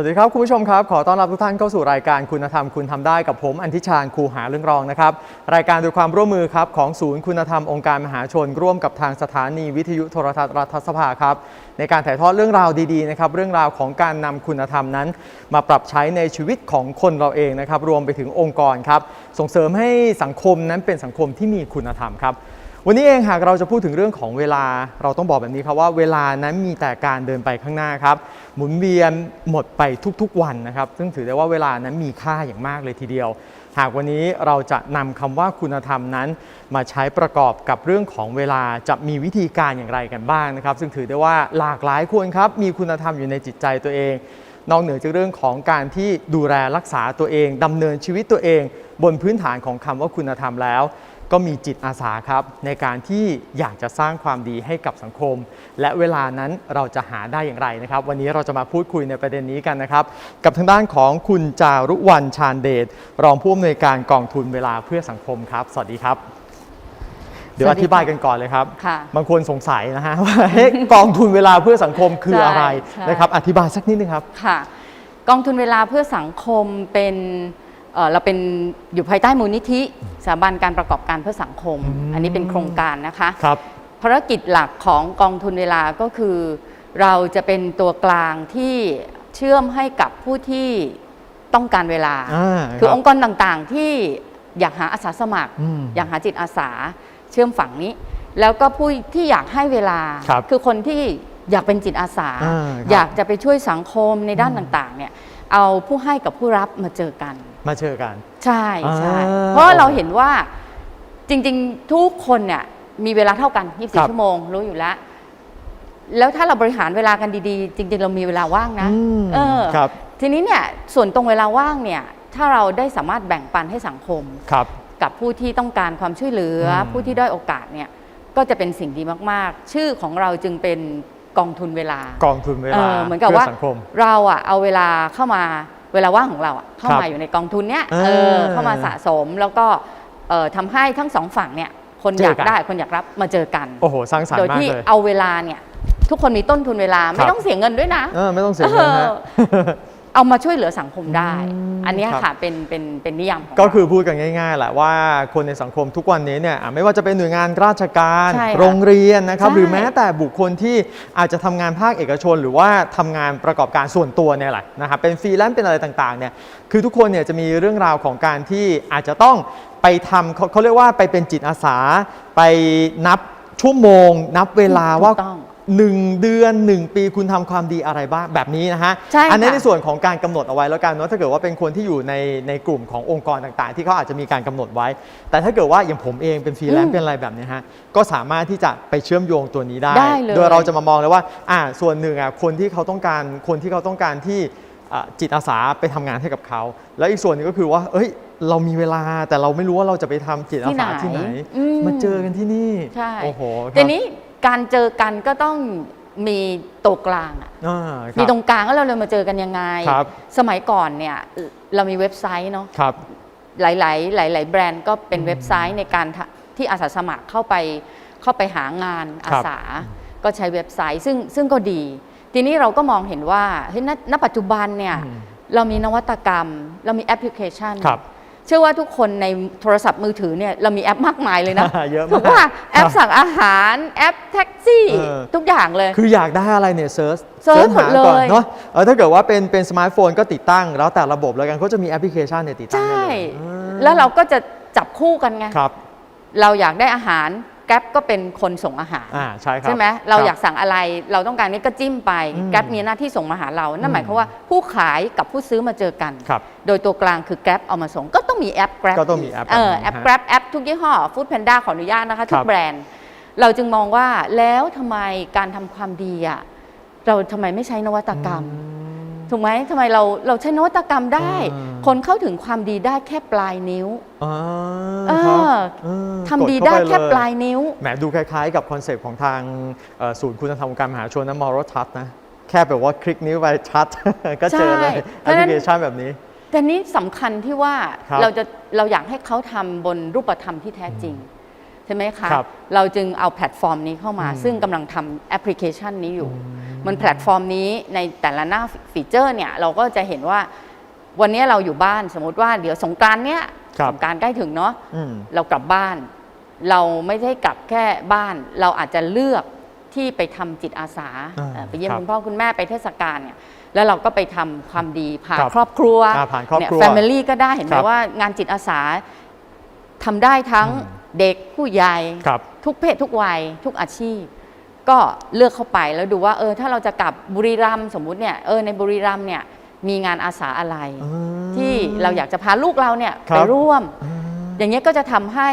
วัสดีครับ คุณผู้ชมครับ ขอต้อนรับทุกท่านเข้าสู่รายการคุณธรรมคุณทำได้กับผมอันทิชาญครูหาเรื่องรองนะครับรายการโดยความร่วมมือครับของศูนย์คุณธรรมองค์การมหาชน ร่วมกับทางสถานีวิทยุโทรทัศน์รัฐสภาครับในการถ่ายทอดเรื่องราวดีๆนะครับเรื่องราวของการนำคุณธรรมนั้น มาปรับใช้ในชีวิตของคนเราเองนะครับรวมไปถึงองค์กรครับส่งเสริมให้สังคมนั้นเป็นสังคมที่มีคุณธรรมครับ วันนี้เองหากเราจะพูดถึงเรื่องของเวลาเราต้องบอกแบบนี้ครับว่าเวลานั้นมีแต่การเดินไปข้างหน้าครับ หมุนเวียนหมดไปทุกๆวันนะครับ ซึ่งถือได้ว่าเวลานั้นมีค่าอย่างมากเลยทีเดียว หากวันนี้เราจะนำคำว่าคุณธรรมนั้น มาใช้ประกอบกับเรื่องของเวลาจะมีวิธีการอย่างไรกันบ้างนะครับ ซึ่งถือได้ว่าหลากหลายคนครับมีคุณธรรมอยู่ในจิตใจตัวเองนอกเหนือจากเรื่องของการที่ดูแลรักษาตัวเองดำเนินชีวิตตัวเอง บนพื้นฐานของคำว่าคุณธรรมแล้ว ก็มีจิตอาสาครับในการที่อยากจะสร้างความดีให้กับสังคม และเวลานั้นเราจะหาได้อย่างไรนะครับ วันนี้เราจะมาพูดคุยในประเด็นนี้กันนะครับ กับทางด้านของคุณจารุวรรณชาญเดชรองผู้อำนวยการกองทุนเวลาเพื่อสังคมครับ สวัสดีครับเดี๋ยวสวัอสดีธิบายค่ะกันก่อนเลยครับค่ะบางคนสงสัยนะฮะว่าเอ๊ะกองทุนเวลาเพื่อสังคมคืออะไรใช่นะครับ อธิบายสักนิดนึงครับค่ะ กองทุนเวลาเพื่อสังคมเป็น เอ่อเราเป็นอยู่ภายใต้มูลนิธิสถาบันการประกอบการเพื่อสังคมอืมอันนี้เป็นโครงการนะคะครับภารกิจหลักของกองทุนเวลาก็คือ เราจะเป็นตัวกลางที่เชื่อมให้กับผู้ที่ต้องการเวลาอ่าคือครับองค์กรต่างๆที่อยากหาอาสาสมัครอืมอยากหาจิตอาสาเชื่อมฝั่งนี้ แล้วก็ผู้ที่อยากให้เวลาครับอคนที่อยากเป็นจิตอาสาอ่าครับอยากจะไปช่วยสังคมในด้านต่างๆเนี่ย เอาผู้ให้กับผู้รับมาเจอกัน มาเจอกัน ใช่ใช่อ่า เพราะเราเห็นว่าจริงๆทุกคนเนี่ยมีเวลาเท่ากัน ครับ24 ชั่วโมงรู้อยู่แล้ว แล้วถ้าเราบริหารเวลากันดีๆ จริง ๆ เรามีเวลาว่างนะอืมเออครับ ทีนี้เนี่ยส่วนตรงเวลาว่างเนี่ย ถ้าเราได้สามารถแบ่งปันให้สังคม ครับ กับผู้ที่ต้องการความช่วยเหลืออมผู้ที่ด้อยโอกาสเนี่ยก็จะเป็นสิ่งดีมากๆ ชื่อของเราจึงเป็น กองทุนเวลากองทุนเวเอลาอเหมือนกับว่าพื่สังคมเราอะเอาเวลาเข้ามาเวลาว่างของเราอะเข้าครับมาอยู่ในกองทุนเนี้ยอ่าเออเข้ามาสะสมแล้วก็เอ่อทำให้ทั้งสองฝั่งเนี่ยคนเจออยากกันได้คนอยากรับมาเจอกันโอ้โหสร้างสรรโดค์ยมากที่เลยเอาเวลาเนี่ยทุกคนมีต้นทุนเวลาคไม่รับต้องเสียเงินด้วยนะเออไม่ต้องเสียเงินฮะ เอามาช่วยเหลือสังคมได้อืมอันเนี้ยครับค่ะเป็นเป็นเป็นนิยามของก็เราคือพูดกันง่ายๆแหละว่าคนในสังคมทุกวันนี้เนี่ยอะไม่ว่าจะเป็นหน่วยงานราชการใช่ค่ะโรงเรียนนะครับใช่หรือแม้แต่บุคคลที่อาจจะทำงานภาคเอกชน หรือว่าทำงานประกอบการส่วนตัวเนี่ยแหละนะครับเป็นฟรีแลนซ์เป็นอะไรต่างๆเนี่ยคือทุกคนเนี่ยจะมีเรื่องราวของการที่อาจจะต้องไปทำเขาเขาเรียกว่าไปเป็นจิตอาสา ไปนับชั่วโมง นับเวลาว่าถูกต้อง หนึ่งเดือน1ปีคุณทำความดีอะไรบ้างแบบนี้นะฮะ ใช่อันี้ค่ะในส่วนของการกำหนดเอาไว้แล้วกันเนาะถ้าเกิดว่าเป็นคนที่อยู่ในในกลุ่มขององค์กรต่างๆ ที่เขาอาจจะมีการกำหนดไว้ แต่ถ้าเกิดว่าอย่างผมเองเป็นฟรีแลนซ์เป็นอะไรแบบเนี้ยฮะก็สามารถที่จะไปเชื่อมโยงตัวนี้ได้ ได้เลย โดยเราจะมามองเลยว่าอ่าส่วนหนึ่งอะคนที่เขาต้องการคนที่เขาต้องการที่อะจิตอาสาไปทำงานให้กับเขา แล้วอีกส่วนหนึงก็คือว่า เอ้ย เรามีเวลาแต่เราไม่รู้ว่าเราจะไปทำจิตอาสาที่ที่ไหไหนนอืม มาเจอกันที่นี่ใช่โอ้โหครับทีนี้ การเจอกันก็ต้องมีตัวกลางอะอ่าคมีรับตรงกลางแล้วเราเลยมาเจอกันยังไง ครับ สมัยก่อนเนี่ยเรามีเว็บไซต์เนาะ ครับ หลาย ๆ หลาย ๆ แบรนด์ก็เป็นเว็บไซต์ในการทะที่อาสาสมัครเข้าไปเข้าไปหางานอาสา ก็ใช้เว็บไซต์ซึ่งซึ่งก็ดี ทีนี้เราก็มองเห็นว่าเฮ้ยณณปัจจุบันเนี่ย อืมเรามีนวัตกรรม เรามีแอปพลิเคชัน ครับเชื่อว่าทุกคนในโทรศัพท์มือถือเนี่ยเรามีแอปมากมายเลยนะเยอะมากถูกว่าแอปสั่งอาหารแอปแท็กซี่เออทุกอย่างเลย คืออยากได้อะไรเนี่ยเซิร์ชเสิร์ชหมดหาก่อนเลยเนาะเออถ้าเกิดว่าเป็นเป็นสมาร์ทโฟนก็ติดตั้ง แล้วแต่ระบบแล้วกันเขาจะมีแอปพลิเคชันเนี่ยติดตั้งใช่ได้เลยอ่าแล้วเราก็จะจับคู่กันไงครับเราอยากได้อาหาร แกร็บก็เป็นคนส่งอาหารอ่าใช่ครับใช่ไหมเราคบอยากสั่งอะไรเราต้องการนี้ก็จิ้มไปอืมแกร็บมีหน้าที่ส่งมาหาเรา นั่นหมายความว่าผู้ขายกับผู้ซื้อมาเจอกันครับโดยตัวกลางคือแกร็บเอามาส่งก็ต้องมีแอปแกร็บก็ต้องมีแอปเออแบบนี้แอปฮะแกร็บแอปทุกยี่ห้อฟู้ดแพนด้าขออนุญาตนะคะทุครักบแบรนด์ เราจึงมองว่าแล้วทำไมการทำความดีอะเราทำไมไม่ใช้นวัตกรรมถูกไหมทำไมเราเราใช้นวัตกรรมได้อ่าคนเข้าถึงความดีได้แค่ปลายนิ้ว อ่าเออครับเออทำดีกได้เข้แค่เปลายนิ้ว แหมดูคล้ายๆ กับคอนเซปต์ของทางเอ่อศูนย์คุณธรรมองค์การมหาชนนะมอรทัศนะ แค่แบบว่าคลิกนิ้วไปชัดก็เจอเลยใช่แอปพลิเคชันแบบนี้แต่นี้สำคัญที่ว่าครับเราจะเราอยากให้เขาทำบนรูปธรรมที่แท้จริงใช่ไหมคะครับเราจึงเอาแพลตฟอร์มนี้เข้ามาอืมซึ่งกำลังทำแอปพลิเคชันนี้อยู่ มันแพลตฟอร์มนี้ในแต่ละหน้าฟีเจอร์เนี่ยเราก็จะเห็นว่าวันนี้เราอยู่บ้านสมมติว่าเดี๋ยวสงกรานต์เนี้ยครับ สงกรารใกล้ถึงเนาะอืมเรากลับบ้าน เราไม่ได้กลับแค่บ้าน เราอาจจะเลือกที่ไปทำจิตอาสาอ่าเอ่อไปเยี่ยมครับคุณพ่อคุณแม่ไปเทศกาลเนี่ยแล้วเราก็ไปทำความดีผ่านครับครอบครัวอ่าผ่านครอบครัวแฟมิลี่ก็ได้เห็นไหคมรับว่างานจิตอาสาทำได้ทั้งอืมเด็กผู้ใหญ่ครับทุกเพศทุกวัย ทุกอาชีพ ก็เลือกเข้าไปแล้วดูว่าเออถ้าเราจะกลับบุรีรัมย์สมมุติเนี่ยเออในบุรีรัมย์เนี่ย มีงานอาสาอะไรอืมที่เราอยากจะพาลูกเราเนี่ยครับไปร่วมอืมอย่างเงี้ยก็จะทำให้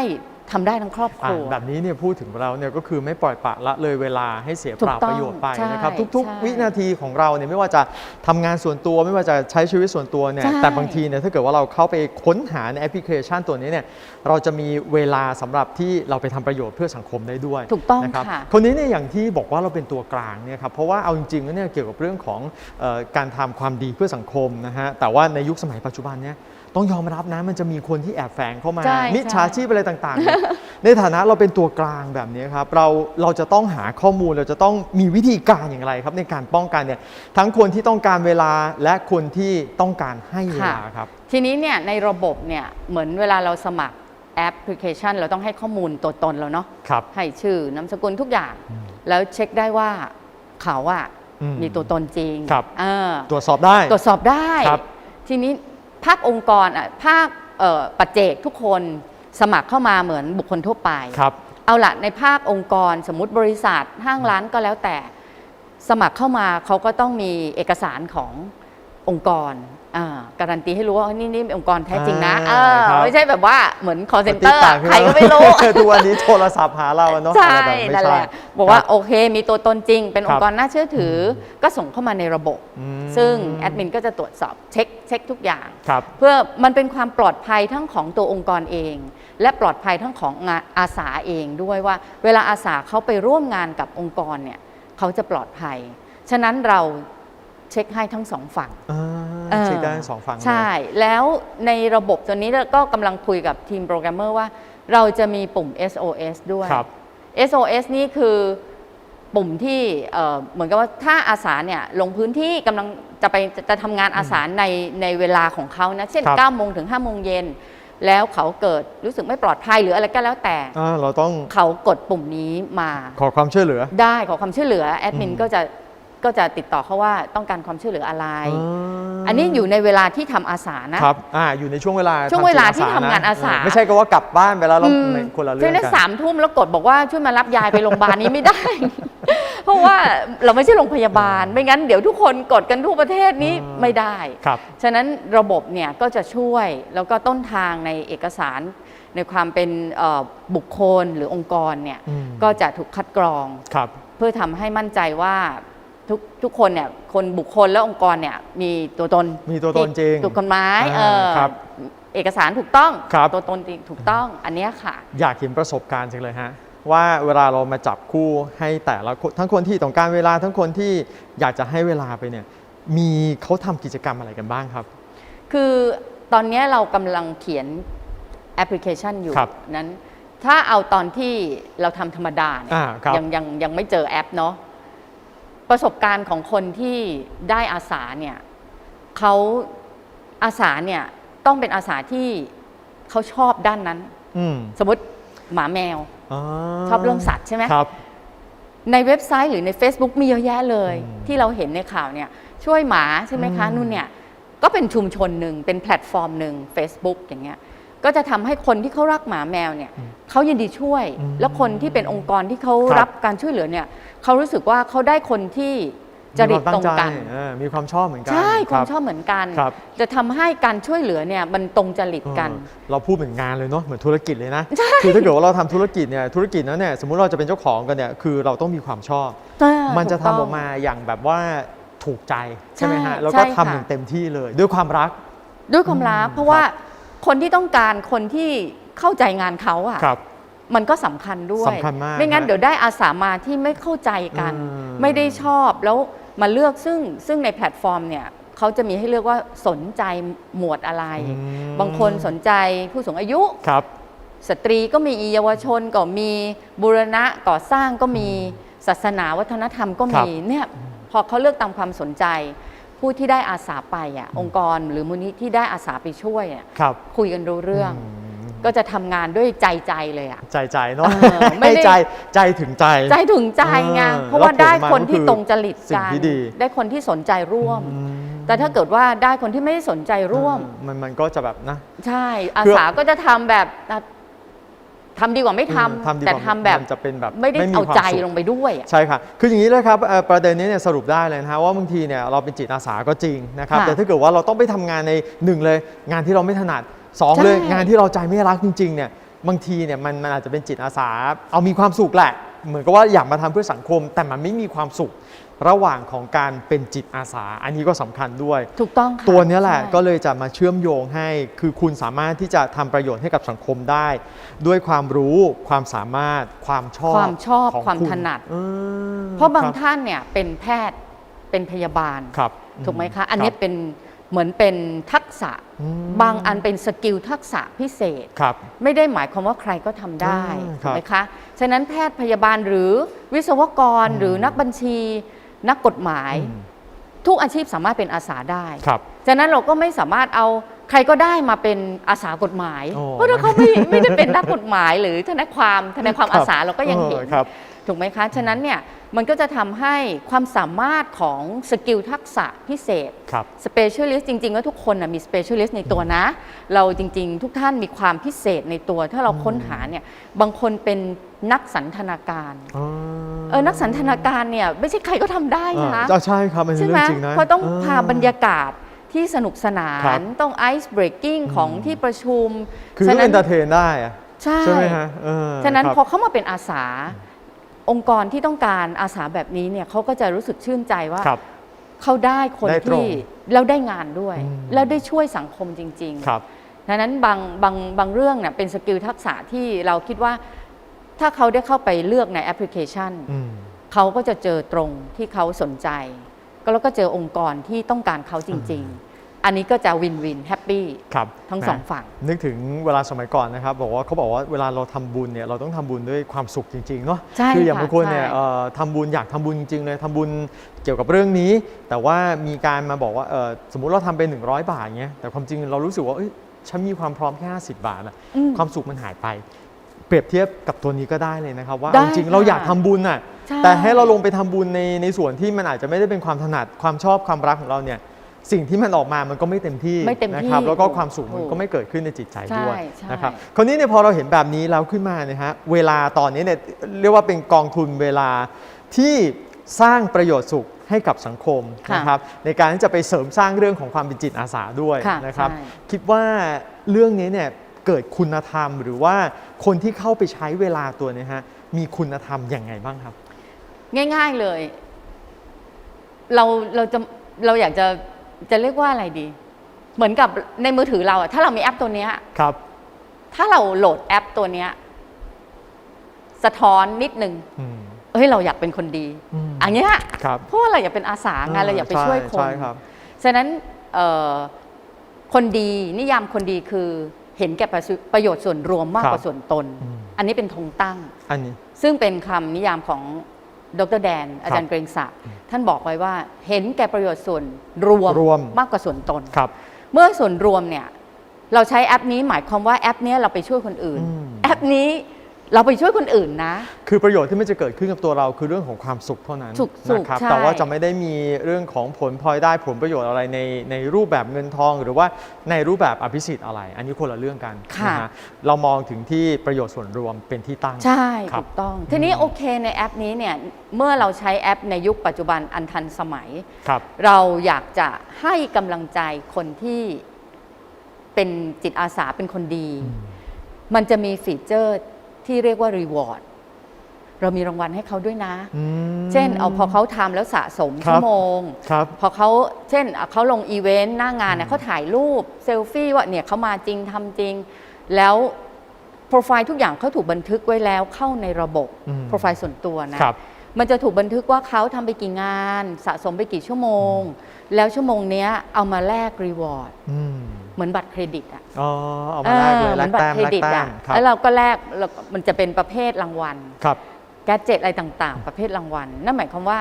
ทำได้ทั้งครอบคอะรัวแบบนี้เนี่ยพูดถึงเราเนี่ยก็คือไม่ปล่อยปละละเลยเวลาให้เสียเปล่าถูกต้องประโยชน์ไปใช่นะครับทุกใช่ๆวินาทีของเราเนี่ยไม่ว่าจะทำงานส่วนตัวไม่ว่าจะใช้ชีวิตส่วนตัวเนี่ยใช่แต่บางทีเนี่ยถ้าเกิดว่าเราเข้าไปค้นหาในแอปพลิเคชันตัวนี้เนี่ยเราจะมีเวลาสำหรับที่เราไปทำประโยชน์เพื่อสังคมได้ด้วยถูกต้องนะครับค่ะคนนี้เนี่ยอย่างที่บอกว่าเราเป็นตัวกลางเนี่ยครับเพราะว่าเอาจริงๆแล้วเนี่ยเกี่ยวกับเรื่องของเออการทำความดีเพื่อสังคมนะฮะแต่ว่าในยุคสมัยปัจจุบันเนี่ย ต้องยอมรับนะมันจะมีคนที่แอบแฝงเข้ามา ใช่มิจฉาใช่ชีพอะไรต่างๆเนี่ยในฐานะเราเป็นตัวกลางแบบนี้ครับเราเราจะต้องหาข้อมูลเราจะต้องมีวิธีการอย่างไรครับ ในการป้องกันเนี่ยทั้งคนที่ต้องการเวลาและคนที่ต้องการให้เวลาครับ ทีนี้เนี่ยในระบบเนี่ยเหมือนเวลาเราสมัครแอปพลิเคชัน เราต้องให้ข้อมูลตัวตนเราเนาะครับ ให้ชื่อนามสกุลทุกอย่าง อืมแล้วเช็คได้ว่าเขาอะอืมมีตัวตนจริงครับ เออตรวจสอบได้ ตรวจสอบได้ ครับทีนี้ ภาคองค์กรอะภาคเอ่อปัจเจกทุกคนสมัครเข้ามาเหมือนบุคคลทั่วไป ครับ เอาละในภาคองค์กรสมมติบริษัทห้างร้านก็แล้วแต่ สมัครเข้ามาเขาก็ต้องมีเอกสารของ องค์กรอ่าการันตีให้รู้ว่านี่นี่เป็นองค์กรแท้จริงนะอ่าเออครับไม่ใช่แบบว่าเหมือน call ติด center ต่างใครก็ไม่รู้ทุกวันนี้โทรศัพท์หาเราอะเนาะใช่อะไรแบบไม่นั่นแหใช่ละบอกว่าครับโอเค มีตัวตนจริง เป็นครัอบงค์กรน่าเชื่อถืออก็ส่งเข้ามาในระบบอืมซึ่งแอดมินก็จะตรวจสอบเช็คเช็คทุกอย่างครับเพื่อมันเป็นความปลอดภัยทั้งของตัวองค์กรเอง และปลอดภัยทั้งของงานอาสาเองด้วยว่า เวลาอาสาเขาไปร่วมงานกับองค์กรเนี่ยเขาจะปลอดภัย ฉะนั้นเรา เช็คให้ทั้งสองฝั่งอ่าเออเช็คได้ทั้งสองฝั่งเลยใช่ แล้วในระบบตัวนี้เราก็กำลังคุยกับทีมโปรแกรมเมอร์ว่า เราจะมีปุ่ม SOS ด้วยครับ SOS นี่คือปุ่มที่เอ่อเหมือนกับว่าถ้าอาสาเนี่ยลงพื้นที่กำลังจะไปจะจะทำงานอาสาในในเวลาของเขานะเช่นครับ9โมงถึง5โมงเย็นแล้วเขาเกิดรู้สึกไม่ปลอดภัยหรืออะไรก็แล้วแต่อ่าเราต้องเขากดปุ่มนี้มา ขอความช่วยเหลือ ได้ขอความช่วยเหลือแอดมินอืมก็จะ ก็จะติดต่อเขาว่าต้องการความช่วยเหลืออะไรอ่าอันนี้อยู่ในเวลาที่ทำอาสานะ ครับ อ่า อยู่ในช่วงเวลา ช่วงเวลาที่จิตทำงานอาสาเไม่ใช่ก็ว่ากลับบ้านไปแล้วเราอืมไม่คนละเรื่ใช่องได้กันสามทุ่มแล้วกดบอกว่าช่วยมารับยายไปโรงพยาบาลนี้ไม่ได้ เพราะว่าเราไม่ใช่โรงพยาบาล ไม่งั้นเดี๋ยวทุกคนกดกันทั่วประเทศนี้อืมไม่ได้ ครับ ฉะนั้นระบบเนี่ยก็จะช่วยแล้วก็ต้นทางในเอกสารในความเป็นเอ่อบุคคลหรือองค์กรเนี่ยอืมก็จะถูกคัดกรองครับเพื่อทำให้มั่นใจว่า ทุกทุกคนเนี่ยคนบุคคลและองค์กรเนี่ยมีตัวตนมีตัวตนจริงถูกกฎหมายอ่าเออครับเอกสารถูกต้อง ครับตัวตนจริงถูกต้องอันเนี้ยค่ะ อยากเห็นประสบการณ์จังเลยฮะว่าเวลาเรามาจับคู่ให้แต่ละคนทั้งคนที่ต้องการเวลาทั้งคนที่อยากจะให้เวลาไปเนี่ยมีเขาทำกิจกรรมอะไรกันบ้างครับ คือตอนเนี้ยเรากำลังเขียนแอปพลิเคชันอยู่ครับนั้น ถ้าเอาตอนที่เราทำธรรมดาเนี่ยอ่าครับยังยังยังไม่เจอแอปเนาะ ประสบการณ์ของคนที่ได้อาสาเนี่ยเขาอาสาเนี่ยต้องเป็นอาสาที่เขาชอบด้านนั้น อืมสมมติหมาแมวาชอบเรื่องสัตว์ใช่ไหมครับ ในเว็บไซต์หรือใน Facebook มีเยอะแยะเลยอืมที่เราเห็นในข่าวเนี่ย ช่วยหมาใช่ไหมคะอืมนู่นเนี่ยก็เป็นชุมชนหนึ่งเป็นแพลตฟอร์มหนึ่ง Facebook อย่างเงี้ย ก็จะทำให้คนที่เขารักหมาแมวเนี่ยเขายินดีช่วยอืมแล้วคนที่เป็นองค์กรที่เขาครับรับการช่วยเหลือเนี่ยเขารู้สึกว่าเขาได้คนที่จริตมีควาตมรงตั้ใจกันเออมีความชอบเหมือนกัน ใช่ความรับชอบเหมือนกันครับจะทำให้การช่วยเหลือเนี่ยมันตรงจริตกันเออเราพูดเหมือนงานเลยเนาะเหมือนธุรกิจเลยนะคือถ้าเกิดว่าเราทำธุรกิจเนี่ยธุรกิจนั้นเนี่ยสมมุติเราจะเป็นเจ้าของกันเนี่ยคือเราต้องมีความชอบ มันจะทำออกมาอย่างแบบว่าถูกใจใช่ไหมใช่ฮะแล้วก็ใช่ทำค่ะอย่างเต็มที่เลย ด้วยความรัก ด้วยความรักอืมเพราะว่า คนที่ต้องการคนที่เข้าใจงานเขาอะครับ มันก็สำคัญด้วยสำคัญมากไม่งั้นฮะเดี๋ยวได้อาสามาที่ไม่เข้าใจกันอืมไม่ได้ชอบแล้วมาเลือกซึ่งซึ่งในแพลตฟอร์มเนี่ยเขาจะมีให้เลือกว่าสนใจหมวดอะไรอืมบางคนสนใจผู้สูงอายุครับ สตรีก็มีเยาวชนก็มีบูรณะก่อสร้างก็มีศาสนาวัฒนธรรมก็ครัมีบเนี่ยพอเขาเลือกตามความสนใจ ผู้ที่ได้อาสาไปอะองค์กรหรือมูลนิธิที่ได้อาสาไปช่วยอะครับ คุยกันรู้เรื่องมก็จะทำงานด้วยใจใจเลยอะ ใจใจเนาะเออไม่ให้ได้ ใจใจถึงใจ ใจถึงใจไงเออเพราะว่าแล้วผลได้คนมันก็ที่คือตรงจริตสิ่กังนที่ดี ได้คนที่สนใจร่วม อืมแต่ถ้าเกิดว่าได้คนที่ไม่ได้สนใจร่วมเออมันมันก็จะแบบนะ ใช่อาคือสาก็จะทำแบบอะ ทำดีกว่าไม่ทอืมทำดีำกว่าแต่ทำแบบมันจะเป็นแบบไม่ได้ไม่มีเอาความใจสุข ลงไปด้วยอะ ใช่ค่ะคืออย่างนี้เลยครับเอ่อประเด็นนี้เนี่ยสรุปได้เลยนะฮะว่าบางทีเนี่ยเราเป็นจิตอาสาก็จริงนะครับค่ะแต่ถ้าเกิดว่าเราต้องไปทำงานในหนึ่งเลย งานที่เราไม่ถนัดสองใช่เลยงานที่เราใจไม่รักจริงๆเนี่ยบางทีเนี่ยมันมันอาจจะเป็นจิตอาสา เอามีความสุขแหละ เหมือนกับว่าอยากมาทำเพื่อสังคม แต่มันไม่มีความสุข ระหว่างของการเป็นจิตอาสา อันนี้ก็สำคัญด้วย ถูกต้องค่ะตัวเนี้ยแหละใช่ก็เลยจะมาเชื่อมโยงให้ คือคุณสามารถที่จะทำประโยชน์ให้กับสังคมได้ ด้วยความรู้ความสามารถ ความชอบความชอบของความคุณถนัดอืมเพราะบางคท่านเนี่ยเป็นแพทย์เป็นพยาบาลครับถูกไหมคะ อันนี้รับเป็นเหมือนเป็นทักษะอืมบางอันเป็นสกิลทักษะพิเศษครับไม่ได้หมายความว่าใครก็ทำได้อืมถูกไหมคะ ฉะนั้นแพทย์พยาบาลหรือวิศวกรอืมหรือนักบัญชี นักกฎหมายอืมทุกอาชีพสามารถเป็นอาสาได้ครับฉะนั้นเราก็ไม่สามารถเอาใครก็ได้มาเป็นอาสากฎหมายโอ้เพราะถ้าเขาไม่ไม่ได้เป็นนักกฎหมายหรือทนายความทนายความครับอาสาเราก็ยังเห็นออครับถูกไหมคะ ฉะนั้นเนี่ยมันก็จะทำให้ความสามารถของสกิลทักษะพิเศษครับ Specialist จริงๆก็ทุกคนนะมี Specialist ในตัวนะ เราจริงๆ ทุกท่านมีความพิเศษในตัว ถ้าเราค้นหาเนี่ยบางคนเป็น นักสันทนาการอ๋อเออนักสันทนาการเนี่ยไม่ใช่ใครก็ทำได้อ่านะอ่าใช่ครับอันนี้ใช่ไหมเรื่องจริงนะ เพราะต้องพาเบรรยากาศที่สนุกสนาครับนต้อง ice breaking ของที่ประชุมคือฉะต้องเอนเตอร์เทนได้อะใช่ ใช่ไหมฮะเออฉะนั้นครับ พอเขามาเป็นอาสาองค์กรที่ต้องการอาสาแบบนี้เนี่ยเขาก็จะรู้สึกชื่นใจว่าครับ เขาได้คนได้ตรงที่แล้วได้งานด้วย อืม แล้วได้ช่วยสังคมจริงๆครับดังนั้นบางบางบางเรื่องเนี่ยเป็นสกิลทักษะที่เราคิดว่า ถ้าเขาได้เข้าไปเลือกในแอปพลิเคชันอืมเขาก็จะเจอตรงที่เขาสนใจ ก็แล้วก็เจอองค์กรที่ต้องการเขาจริง ๆ อันนี้ก็จะวินวินแฮปปี้ครับทั้งแหมสองฝั่ง นึกถึงเวลาสมัยก่อนนะครับ บอกว่าเขาบอกว่าเวลาเราทำบุญเนี่ยเราต้องทำบุญด้วยความสุขจริงๆเนาะใช่คืออย่างค่ะบางคนเนี่ยใช่เอ่อทำบุญอยากทำบุญจริงๆเลยทำบุญเกี่ยวกับเรื่องนี้ แต่ว่ามีการมาบอกว่าเอ่อสมมุติเราทำไป 100 บาทเงี้ยแต่ความจริงเรารู้สึกว่าเอ้ยฉันมีความพร้อมแค่ 50 บาทอะอืมความสุขมันหายไป เปรียบเทียบกับตัวนี้ก็ได้เลยนะครับว่าได้เอาจริงๆเราอยากทำบุญน่ะใช่ แต่ให้เราลงไปทำบุญในในส่วนที่มันอาจจะไม่ได้เป็นความถนัดความชอบความรักของเราเนี่ยสิ่งที่มันออกมามันก็ไม่เต็มที่ไม่เต็มที่นะครับแล้วก็ถูกความสุขมันถูกก็ไม่เกิดขึ้นในจิตใจด้วยใช่ใช่ นะครับคราวนี้เนี่ยพอเราเห็นแบบนี้แล้วขึ้นมาเนี่ยฮะเวลาตอนนี้เนี่ยเรียกว่าเป็นกองทุนเวลาที่สร้างประโยชน์สุขให้กับสังคมค่ะนะครับในการที่จะไปเสริมสร้างเรื่องของความเป็นจิตอาสาด้วยค่ะนะครับ ใช่ คิดว่าเรื่องนี้เนี่ย เกิดคุณธรรม หรือว่าคนที่เข้าไปใช้เวลาตัวเนี้ฮะมีคุณธรรมอย่างไงบ้างครับ ง่ายๆเลย เราเราจะเราอยากจะจะเรียกว่าอะไรดี เหมือนกับในมือถือเราอะถ้าเรามีแอปตัวเนี้ยครับ ถ้าเราโหลดแอปตัวเนี้ยสะท้อนนิดนึงอืมเอ้ยเราอยากเป็นคนดีอืมอันเนี้ยครับเพราะว่าเราอยากเป็นอาสางานเราอยากไปช่วยคนใช่ครับฉะนั้นเอ่อคนดีนิยามคนดีคือ เห็นแก่ประสุประโยชน์ส่วนรวมมากครับกว่าส่วนตนอืมอันนี้เป็นธงตั้ง อันนี้ ซึ่งเป็นคำนิยามของดรแดน อาจารย์เกรงศักดิ์ท่านบอกไว้ว่าเห็นแก่ประโยชน์ส่วนรวมรวมมากกว่าส่วนตนครับ เมื่อส่วนรวมเนี่ยเราใช้แอปนี้หมายความว่าแอปเนี้ยเราไปช่วยคนอื่นอืมแอปนี้ เราไปช่วยคนอื่นนะ คือประโยชน์ที่มันจะเกิดขึ้นกับตัวเราคือเรื่องของความสุขเท่านั้นสุขสุขนะครับใช่ แต่ว่าจะไม่ได้มีเรื่องของผลพลอยได้ผลประโยชน์อะไรในในรูปแบบเงินทอง หรือว่าในรูปแบบอภิสิทธิ์อะไร อันนี้คนละเรื่องกันค่ะนะฮะเรามองถึงที่ประโยชน์ส่วนรวมเป็นที่ตั้ง ใช่ครับถูกต้อง ทีนี้โอเคในแอปนี้เนี่ยเมื่อเราใช้แอปในยุคปัจจุบันอันทันสมัย ครับ เราอยากจะให้กำลังใจคนที่เป็นจิตอาสาเป็นคนดี มันจะมีฟีเจอร์ ที่เรียกว่ารีวอร์ดเรามีรางวัลให้เขาด้วยนะอืมเช่น เอาพอเขาทำแล้วสะสมครับชั่วโมงครับพอเขาเช่นอะเขาลงอีเวนต์หน้างานเนี่ยเขาถ่ายรูปเซลฟี่ว่าเนี่ยเขามาจริงทำจริง แล้วโปรไฟล์ทุกอย่างเขาถูกบันทึกไว้แล้วเข้าในระบบอืมโปรไฟล์ส่วนตัวนะครับมันจะถูกบันทึกว่าเขาทำไปกี่งาน สะสมไปกี่ชั่วโมง แล้วชั่วโมงเนี้ยเอามาแลกรีวอร์ดอืม เหมือนบัตรเครดิตอะอ๋อเอามาแลกเลยออแลหมืกอนบัตแต้รมเครแลกดิตแต้อะมครับแล้วเราก็แลกแล้วมันจะเป็นประเภทรางวัลครับแกดเจ็ตอะไรต่างๆ ประเภทรางวัล นั่นหมายความว่า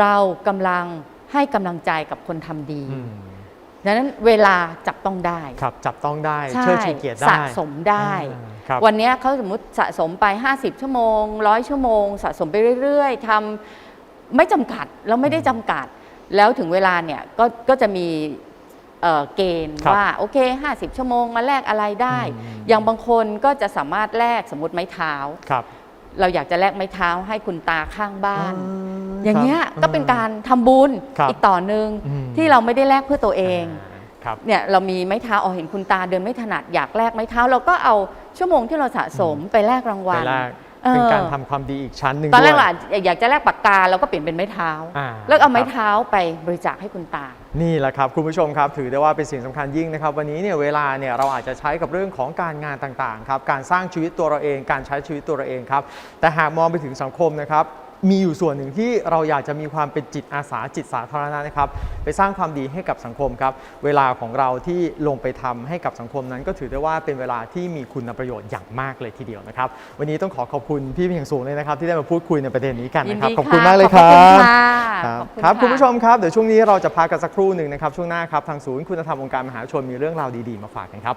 เรากำลังให้กำลังใจกับคนทำดีอืมดังนั้นเวลาจับต้องได้ครับจับต้องได้ใช่เชิดชูเกียรติได้สะสมได้อ่าครับวันเนี้ยเขาสมมติสะสมไป 50 ชั่วโมงร้อยชั่วโมง สะสมไปเรื่อยๆทำไม่จำกัดแล้วไม่ได้จำกัด แล้วถึงเวลาเนี่ยก็ก็จะมี เอ่อเกณฑ์ครับว่าโอเค 50 ชั่วโมงมาแลกอะไรได้ อืม อย่างบางคนก็จะสามารถแลกสมมติไม้เท้า ครับเราอยากจะแลกไม้เท้าให้คุณตาข้างบ้านอ่าอย่างเงี้ยครับ ก็เป็นการทำบุญครับอีกต่อหนึ่งอืม ที่เราไม่ได้แลกเพื่อตัวเองาครับ เนี่ยเรามีไม้เท้าเอาเห็นคุณตาเดินไม่ถนัดอยากแลกไม้เท้า เราก็เอาชั่วโมงที่เราสะสมไปแลกรางวัไปลแลก เออเป็นการทำความดีอีกชั้นหนึ่งตอนแรกด้วยเราอาจอยากจะแลกปากกาเราก็เปลี่ยนเป็นไม้เท้า อ่า แล้วเอาไม้ครับเท้าไปบริจาคให้คุณตา นี่แหละครับคุณผู้ชมครับถือได้ว่าเป็นสิ่งสำคัญยิ่งนะครับ วันนี้เนี่ยเวลาเนี่ยเราอาจจะใช้กับเรื่องของการงานต่างๆครับการสร้างชีวิตตัวเราเอง การใช้ชีวิตตัวเราเองครับแต่หากมองไปถึงสังคมนะครับ มีอยู่ส่วนหนึ่งที่เราอยากจะมีความเป็นจิตอาสาจิตสาธารณะนะครับ ไปสร้างความดีให้กับสังคมครับ เวลาของเราที่ลงไปทำให้กับสังคมนั้น ก็ถือได้ว่าเป็นเวลาที่มีคุณประโยชน์อย่างมากเลยทีเดียวนะครับ วันนี้ต้องขอขอบคุณพี่เพียงสูงเลยนะครับ ที่ได้มาพูดคุยในประเด็นนี้กันยินนะครับดีขอบคุณค่ะมากเลยขคอบรัคุณบค่ะครับ ขอบคุณครับค่ะคุณผู้ชมครับเดี๋ยวช่วงนี้เราจะพักกันสักครู่หนึ่งนะครับช่วงหน้าครับทางศูนย์คุณธรรมองค์การมหาชนมีเรื่องราวดีๆมาฝากกันครับ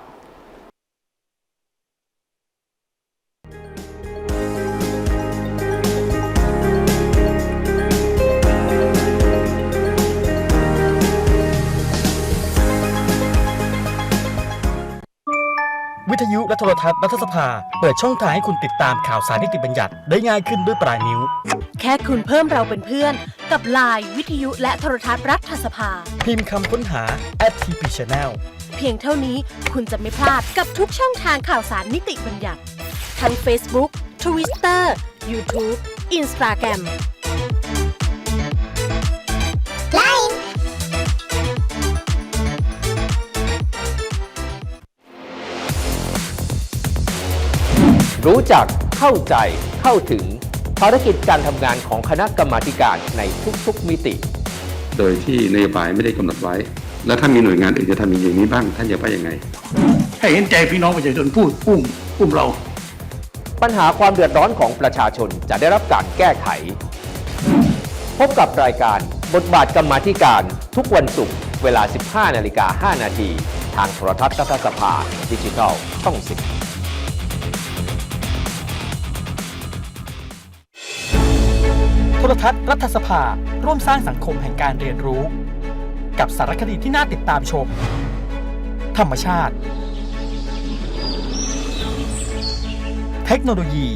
วิทยุและโทรทัศน์รัฐสภา เปิดช่องทางให้คุณติดตามข่าวสารนิติบัญญัติได้ง่ายขึ้นด้วยปลายนิ้ว แค่คุณเพิ่มเราเป็นเพื่อน กับไลน์วิทยุและโทรทัศน์รัฐสภา พิมพ์คำค้นหา @tp channel เพียงเท่านี้คุณจะไม่พลาดกับทุกช่องทางข่าวสารนิติบัญญัติ ทั้ง Facebook Twitter YouTube Instagram รู้จักเข้าใจเข้าถึงภารกิจการทำงานของคณะกรรมาธิการในทุกๆมิติ โดยที่นโยบายไม่ได้กำหนดไว้ แล้วถ้ามีหน่วยงานอื่นจะทำอย่างนี้บ้างท่านจะว่ายังไง ให้เห็นใจพี่น้องประชาชนพูดอุ้มอุ้มเรา ปัญหาความเดือดร้อนของประชาชนจะได้รับการแก้ไข พบกับรายการบทบาทกรรมาธิการทุกวันศุกร์เวลา 15 นาฬิกา 5 นาที ทางโทรทัศน์รัฐสภาดิจิทัลช่อง10 ทรทัศน์รัฐสภา ร่วมสร้างสังคมแห่งการเรียนรู้ กับสารคดีที่น่าติดตามชม ธรรมชาติ เทคโนโลยี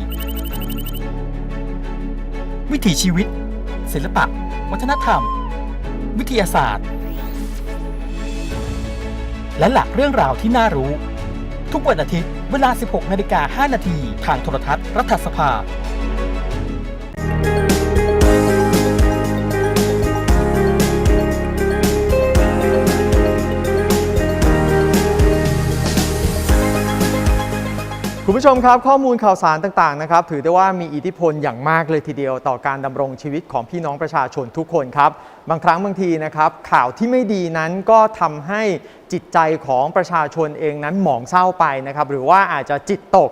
วิถีชีวิต ศิลปะ วัฒนธรรม วิทยาศาสตร์ และหลักเรื่องราวที่น่ารู้ ทุกวันอาทิตย์เวลา 16 นาฬิกา 5 นาที ทางโทรทัศน์รัฐสภา คุณผู้ชมครับข้อมูลข่าวสารต่างๆนะครับถือได้ว่ามีอิทธิพลอย่างมากเลยทีเดียวต่อการดำรงชีวิตของพี่น้องประชาชนทุกคนครับบางครั้งบางทีนะครับข่าวที่ไม่ดีนั้นก็ทำให้จิตใจของประชาชนเองนั้นหมองเศร้าไปนะครับหรือว่าอาจจะจิตตก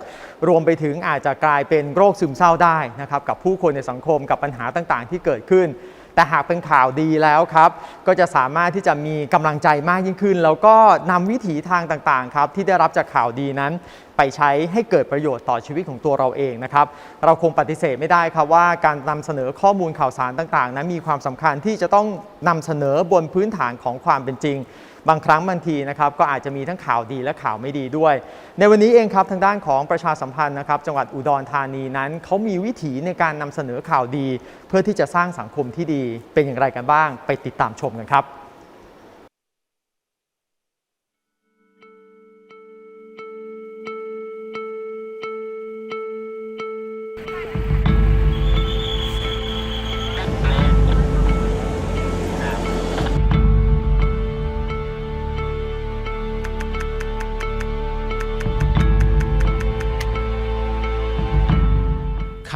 รวมไปถึงอาจจะกลายเป็นโรคซึมเศร้าได้นะครับกับผู้คนในสังคมกับปัญหาต่างๆ ที่เกิดขึ้นแต่หากเป็นข่าวดีแล้วครับ ก็จะสามารถที่จะมีกำลังใจมากยิ่งขึ้น แล้วก็นำวิถีทางต่างๆครับที่ได้รับจากข่าวดีนั้น ไปใช้ให้เกิดประโยชน์ต่อชีวิตของตัวเราเองนะครับเราคงปฏิเสธไม่ได้ครับว่าการนำเสนอข้อมูลข่าวสารต่างๆนั้นมีความสำคัญที่จะต้องนำเสนอบนพื้นฐานของความเป็นจริง บางครั้งบางทีนะครับก็อาจจะมีทั้งข่าวดีและข่าวไม่ดีด้วย ในวันนี้เองครับทางด้านของประชาสัมพันธ์นะครับจังหวัดอุดรธานีนั้นเขามีวิถีในการนำเสนอข่าวดี เพื่อที่จะสร้างสังคมที่ดีเป็นอย่างไรกันบ้าง ไปติดตามชมกันครับ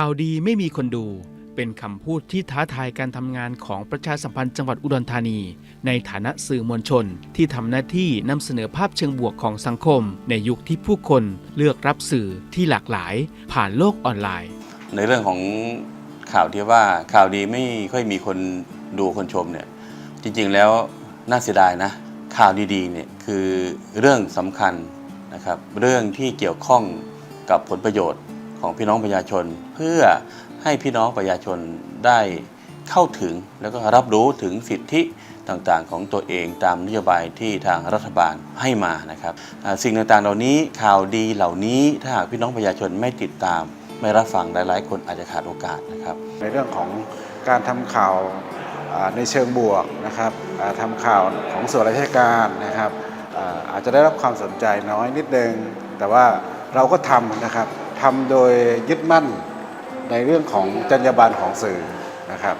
าวดีไม่มีคนดู เป็นคำพูดที่ท้าทายการทำงานของประชาสัมพันธ์จังหวัดอุดรธานี ในฐานะสื่อมวลชน ที่ทำหน้าที่นำเสนอภาพเชิงบวกของสังคม ในยุคที่ผู้คนเลือกรับสื่อที่หลากหลาย ผ่านโลกออนไลน์ ในเรื่องของข่าวที่ว่าข่าวดีไม่ค่อยมีคนดูคนชมเนี่ยจริงๆแล้วน่าเสียดายนะข่าวดีๆเนี่ยคือเรื่องสำคัญนะครับเรื่องที่เกี่ยวข้องกับผลประโยชน์ ของพี่น้องประชาชน เพื่อให้พี่น้องประชาชนได้เข้าถึงแล้วก็รับรู้ถึงสิทธิต่างๆ ของตัวเองตามนโยบายที่ทางรัฐบาลให้มานะครับสิ่งต่างๆเหล่านี้ข่าวดีเหล่านี้ถ้าหากพี่น้องประชาชนไม่ติดตาม ไม่รับฟังหลายๆ คนอาจจะขาดโอกาสนะครับ ในเรื่องของการทำข่าวในเชิงบวกนะครับอ่าทำข่าวของส่วนราชการนะครับอาอาจจะได้รับความสนใจน้อยนิดนึง แต่ว่าเราก็ทำนะครับ ทำโดยยึดมั่นในเรื่องของจรรยาบรรณของสื่อนะครับ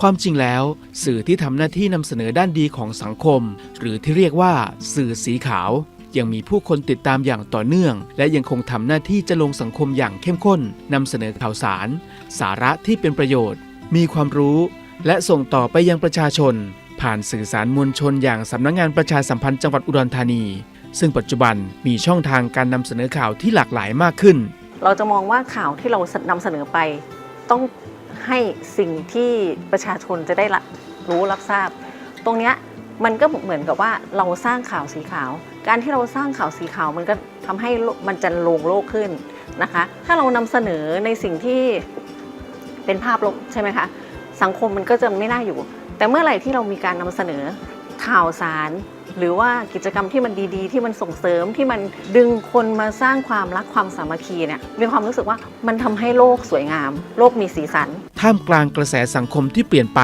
ความจริงแล้ว สื่อที่ทำหน้าที่นำเสนอด้านดีของสังคม หรือที่เรียกว่าสื่อสีขาว ยังมีผู้คนติดตามอย่างต่อเนื่อง และยังคงทำหน้าที่จะลงสังคมอย่างเข้มข้นนำเสนอข่าวสาร สาระที่เป็นประโยชน์ มีความรู้ และส่งต่อไปยังประชาชน ผ่านสื่อสารมวลชนอย่างสำนักงานประชาสัมพันธ์จังหวัดอุดรธานี ซึ่งปัจจุบันมีช่องทางการนำเสนอข่าวที่หลากหลายมากขึ้น เราจะมองว่าข่าวที่เรานำเสนอไป ต้องให้สิ่งที่ประชาชนจะได้ร,รู้รับทราบ ตรงเนี้ยมันก็เหมือนกับว่าเราสร้างข่าวสีขาว การที่เราสร้างข่าวสีขาวมันก็ทำให้มันจะลงโลกขึ้นนะคะ ถ้าเรานำเสนอในสิ่งที่เป็นภาพลบใช่ไหมคะสังคมมันก็จะไม่น่าอยู่ แต่เมื่อไหร่ที่เรามีการนำเสนอ ข่าวสาร หรือว่ากิจกรรมที่มันดีๆ ที่มันส่งเสริมที่มันดึงคนมาสร้างความรักความสามัคคีเนี่ยมีความรู้สึกว่ามันทำให้โลกสวยงาม โลกมีสีสัน ท่ามกลางกระแสสังคมที่เปลี่ยนไป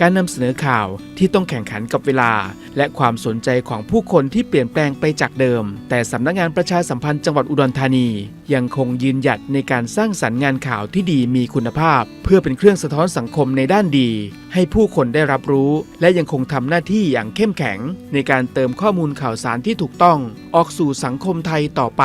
การนำเสนอข่าวที่ต้องแข่งขันกับเวลา และความสนใจของผู้คนที่เปลี่ยนแปลงไปจากเดิม แต่สำนักงานประชาสัมพันธ์จังหวัดอุดรธานี ยังคงยืนหยัดในการสร้างสรรค์งานข่าวที่ดีมีคุณภาพ เพื่อเป็นเครื่องสะท้อนสังคมในด้านดี ให้ผู้คนได้รับรู้ และยังคงทำหน้าที่อย่างเข้มแข็ง ในการเติมข้อมูลข่าวสารที่ถูกต้อง ออกสู่สังคมไทยต่อไป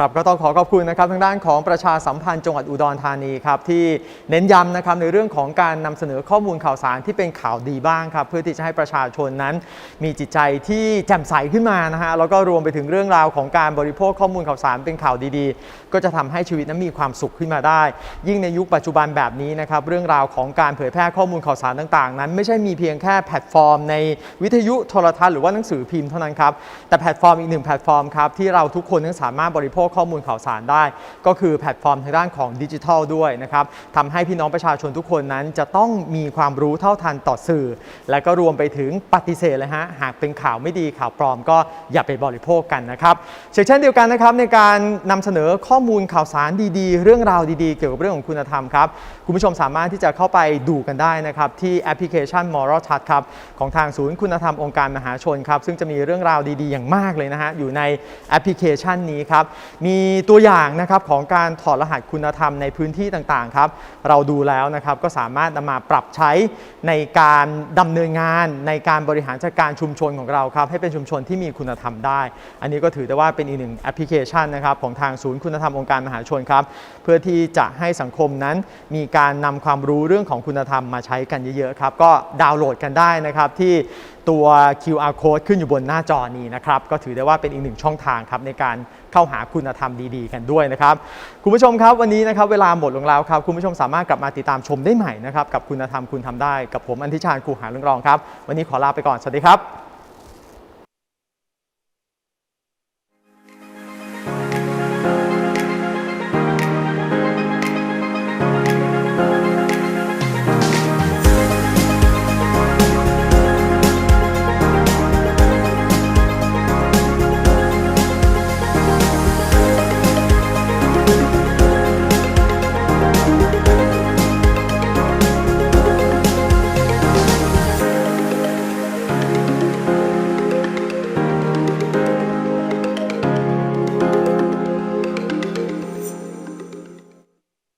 ครับก็ต้องขอขอบคุณนะครับทางด้านของประชาสัมพันธ์จังหวัดอุดรธานีครับที่เน้นย้ำนะครับในเรื่องของการนำเสนอข้อมูลข่าวสารที่เป็นข่าวดีบ้างครับเพื่อที่จะให้ประชาชนนั้น มีจิตใจที่แจ่มใสขึ้นมานะฮะแล้วก็รวมไปถึงเรื่องราวของการบริโภคข้อมูลข่าวสารเป็นข่าวดีๆ ก็จะทำให้ชีวิตนั้นมีความสุขขึ้นมาได้ ยิ่งในยุคปัจจุบันแบบนี้นะครับเรื่องราวของการเผยแพร่ข้อมูลข่าวสารต่างๆ นั้น ไม่ใช่มีเพียงแค่แพลตฟอร์ม ในวิทยุโทรทัศน์หรือว่าหนังสือพิมพ์เท่านั้นครับแต่แพลตฟอร์มอีกหนึ่งแพลตฟอร์มครับที่เราทุกคนนั้นสามารถบริโภคข้อมูลข่าวสารได้ ก็คือแพลตฟอร์มทางด้านของดิจิทัลด้วยนะครับทำให้พี่น้องประชาชนทุกคนนั้นจะต้องมีความรู้เท่าทันต่อสื่อ และก็รวมไปถึงปฏิเสธเลยฮะหากเป็นข่าวไม่ดีข่าวปลอมก็อย่าไปบริโภคกันนะครับเช่นเดียวกันนะครับในการนำเสนอข้อมูลข่าวสารดีๆ เรื่องราวดีๆ เกี่ยวกับเรื่องของคุณธรรมครับคุณผู้ชมสามารถที่จะเข้าไปดูกันได้นะครับที่แอปพลิเคชัน Moral Touch ครับของทางศูนย์คุณธรรมองค์การมหาชนครับซึ่งจะมีเรื่องราวดีๆ อย่างมากเลยนะฮะอยู่ในแอปพลิเคชันนี้ครับมีตัวอย่างนะครับของการถอดรหัสคุณธรรมในพื้นที่ต่างๆครับ เราดูแล้วนะครับก็สามารถนำมาปรับใช้ในการดำเนินงานในการบริหารจัดการชุมชนของเราครับให้เป็นชุมชนที่มีคุณธรรมได้ อันนี้ก็ถือได้ว่าเป็นอีกหนึ่งแอปพลิเคชันนะครับของทางศูนย์คุณธรรมองค์การมหาชนครับ เพื่อที่จะให้สังคมนั้นมีการนำความรู้เรื่องของคุณธรรมมาใช้กันเยอะๆครับก็ดาวน์โหลดกันได้นะครับที่ตัว QR code ขึ้นอยู่บนหน้าจอนี้นะครับก็ถือได้ว่าเป็นอีกหนึ่งช่องทางครับในการ เข้าหาคุณธรรมดีๆ กันด้วยนะครับ คุณผู้ชมครับวันนี้นะครับเวลาหมดลงแล้วครับคุณผู้ชมสามารถกลับมาติดตามชมได้ใหม่นะครับกับคุณธรรมคุณทำได้กับผมอันทิชาญครูหาเรื่องรองครับ วันนี้ขอลาไปก่อนสวัสดีครับ